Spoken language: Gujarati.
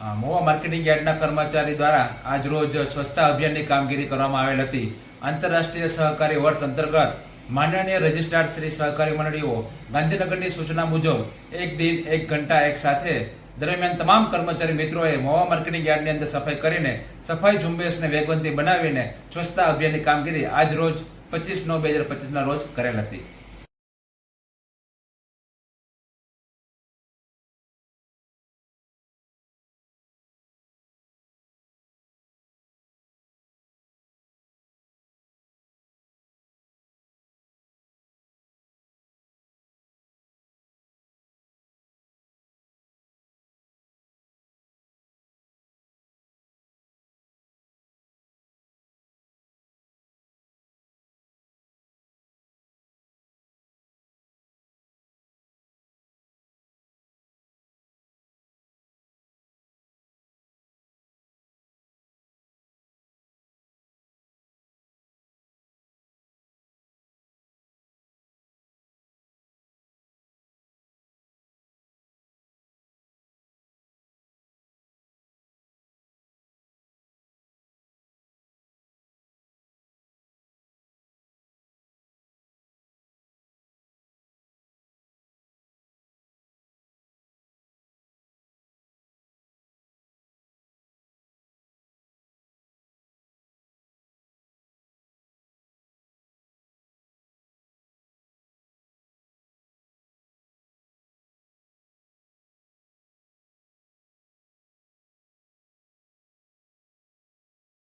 મોવા માર્કેટિંગ યાર્ડના કર્મચારી દ્વારા આજ રોજ સ્વચ્છતા અભિયાનની કામગીરી કરવામાં આવેલ હતી. આંતરરાષ્ટ્રીય સહકારી વર્ષ અંતર્ગત માનનીય રજિસ્ટ્રાર શ્રી સહકારી મંડળીઓ ગાંધીનગરની સૂચના મુજબ એક દિન, એક ઘંટા, એક સાથે દરમિયાન તમામ કર્મચારી મિત્રોએ મોવા માર્કેટિંગ યાર્ડની અંદર સફાઈ કરીને સફાઈ ઝુંબેશને વેગવંતી બનાવીને સ્વચ્છતા અભિયાનની કામગીરી આજ રોજ પચીસ નવ બે હજાર પચીસના રોજ કરેલ હતી.